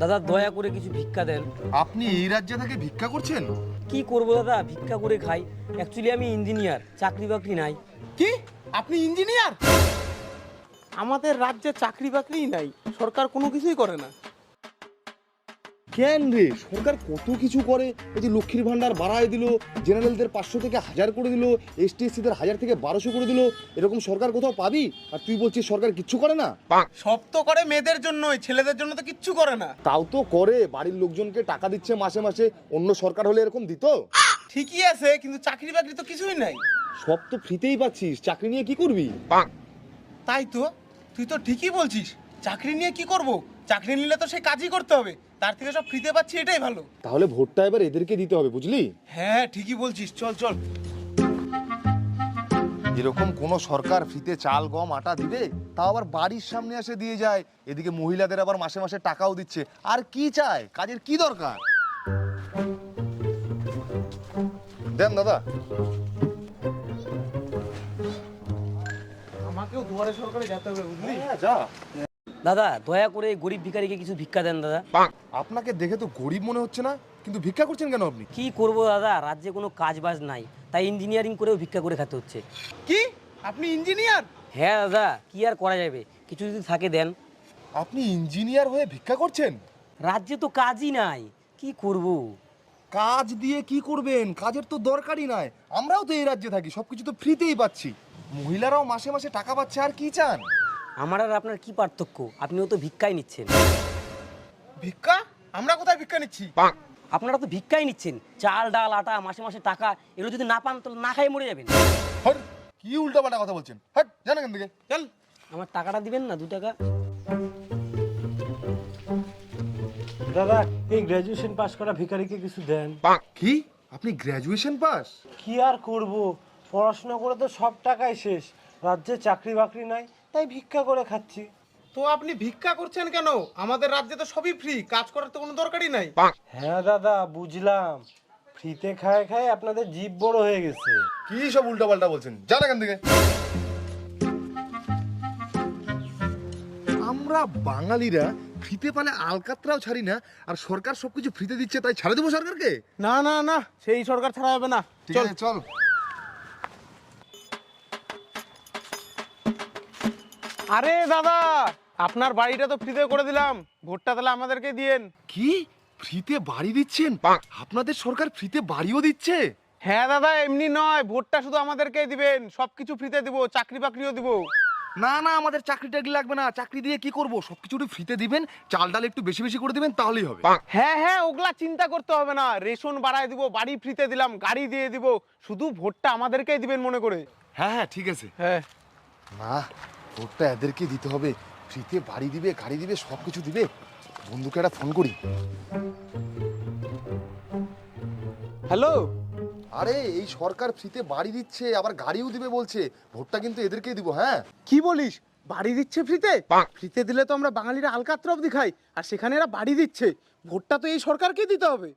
দাদা দয়া করে কিছু ভিক্ষা দেন। আপনি এই রাজ্যে থেকে ভিক্ষা করছেন? কি করব দাদা? ভিক্ষা করে খাই। অ্যাকচুয়ালি আমি ইঞ্জিনিয়ার চাকরি বাকরি নাই। কি? আপনি ইঞ্জিনিয়ার আমাদের রাজ্যে চাকরি বাকরিই নাই। সরকার কোনো কিছুই করে না। কেন রে? সরকার কত কিছু করে? এই যে লক্ষ্মীর ভাণ্ডার বাড়ায় দিল জেনারেলদের পাঁচশো থেকে হাজার করে দিল এসটি এসসিদের হাজার থেকে বারোশো করে দিল এরকম সরকার কোথাও পাবি? আর তুই বলছিস সরকার কিচ্ছু করে না? সব তো করে মেয়েদের জন্যই ছেলেদের জন্য তো কিচ্ছু করে না। তাও তো করে বাড়ির লোকজনকে টাকা দিচ্ছে মাসে মাসে অন্য সরকার হলে এরকম দিত? ঠিকই আছে কিন্তু চাকরি বাকরি তো কিছুই নাই। সব তো ফ্রিতেই পাচ্ছিস চাকরি নিয়ে কি করবি? তাই তো তুই তো ঠিকই বলছিস চাকরি নিয়ে কি করব? চাকরি নিলে তো সেই কাজই করতে হবে। তার থেকে সব ফ্রিতে পাচ্ছি এটাই ভালো। তাহলে ভোটটা এবার এদেরকে দিতে হবে বুঝলি? হ্যাঁ ঠিকই বলছিস। চল চল। এরকম কোন সরকার ফ্রিতে চাল গম আটা দিবে তাও আবার বাড়ির সামনে এসে দিয়ে যায়। এদিকে মহিলাদের আবার মাসে মাসে টাকাও দিচ্ছে। আর কি চায়? কাজের কি দরকার? দেন দাদা। আমাকেও দুয়ারে সরকারে যেতে হবে বুঝলি? যা। দাদা দয়া করে এই গরিব ভিখারিকে কিছু ভিক্ষা দেন দাদা। আপনাকে দেখে তো গরিব মনে হচ্ছে না কিন্তু ভিক্ষা করছেন কেন আপনি? কি করব দাদা রাজ্যে কোনো কাজ বাজ নাই তাই ইঞ্জিনিয়ারিং করেও ভিক্ষা করে খেতে হচ্ছে। কি? আপনি ইঞ্জিনিয়ার হ্যাঁ দাদা কি আর করা যাবে? কিছু যদি থাকে দেন। আপনি ইঞ্জিনিয়ার হয়ে ভিক্ষা করছেন? রাজ্যে তো কাজই নাই কি করব? কাজ দিয়ে কি করবেন? কাজের তো দরকারই নাই। আমরাও তো এই রাজ্যে থাকি সবকিছু তো ফ্রিতেই পাচ্ছি। মহিলারাও মাসে মাসে টাকা পাচ্ছে আর কি চান? আমার আর আপনার কি পার্থক্য? আপনিও তো ভিক্ষাই নিচ্ছেন। ভিক্ষা? আমরা কোথায় ভিক্ষা নিচ্ছি? আপনারা তো ভিক্ষাই নিচ্ছেন। চাল ডাল আটা মাসে মাসে টাকা এগুলো যদি না পান তাহলে না খাই মরে যাবেন। হট, কি উল্টাপাল্টা কথা বলছেন? হট জানেন কেন থেকে। চল আমার টাকাটা দিবেন না দু টাকা। দাদা এই গ্র্যাজুয়েশন পাস করা ভিখারিকে কিছু দেন। কি? আপনি গ্র্যাজুয়েশন পাস কি আর করব? পড়াশোনা করে তো সব টাকাই শেষ। রাজ্যে চাকরি বাকরি নাই তাই ভিক্ষা করে খাচ্ছি। তো আপনি ভিক্ষা করছেন কেন? আমাদের রাজ্যে তো সবই ফ্রি কাজ করার তো কোনো দরকারই নাই। হ্যাঁ দাদা বুঝলাম। ফ্রিতে খায় খায় আপনাদের জিভ বড় হয়ে গেছে। কি সব উল্টাপাল্টা বলছেন? জান এখান থেকে। আমরা বাঙালিরা ফ্রিতে পালে আলকাতরাও ছাড়ি না আর সরকার সবকিছু ফ্রিতে দিচ্ছে তাই ছাড়ে দেবো সরকারকে? না না না সেই সরকার ছাড়া হবে না। চল। চল। আরে দাদা আপনার বাড়িটা তো ফ্রিতে করে দিলাম। ভোটটা তাহলে আমাদেরকে দিয়েন। কি? ফ্রিতে বাড়ি দিচ্ছেন? আপনাদের সরকার ফ্রিতে বাড়িও দিচ্ছে? হ্যাঁ দাদা এমনি নয় ভোটটা শুধু আমাদেরকেই দিবেন। সবকিছু ফ্রিতে দিব চাকরি বাকরিও দিব। না না আমাদের চাকরি টাকরি লাগবে না? চাকরি দিয়ে কি করব? সবকিছু একটু ফ্রিতে দিবেন চাল ডাল একটু বেশি বেশি করে দিবেন তাহলেই হবে। হ্যাঁ হ্যাঁ ওগুলা চিন্তা করতে হবে না। রেশন বাড়ায় দিব বাড়ি ফ্রিতে দিলাম গাড়ি দিয়ে দিব। শুধু ভোটটা আমাদেরকেই দিবেন মনে করে। হ্যাঁ হ্যাঁ ঠিক আছে। হ্যাঁ। না ভোটটা এদেরকে দিতে হবে। ফ্রিতে বাড়ি দিবে গাড়ি দিবে সব কিছু দিবে। বন্ধুকে একটা ফোন করি। হ্যালো? আরে এই সরকার ফ্রিতে বাড়ি দিচ্ছে আবার গাড়িও দিবে বলছে। ভোটটা কিন্তু এদেরকেই দিব হ্যাঁ? কি বলিস? বাড়ি দিচ্ছে ফ্রিতে? ফ্রিতে দিলে তো আমরা বাঙালিরা আলকাত্রব খাই আর সেখানে এরা বাড়ি দিচ্ছে। ভোটটা তো এই সরকারকেই দিতে হবে।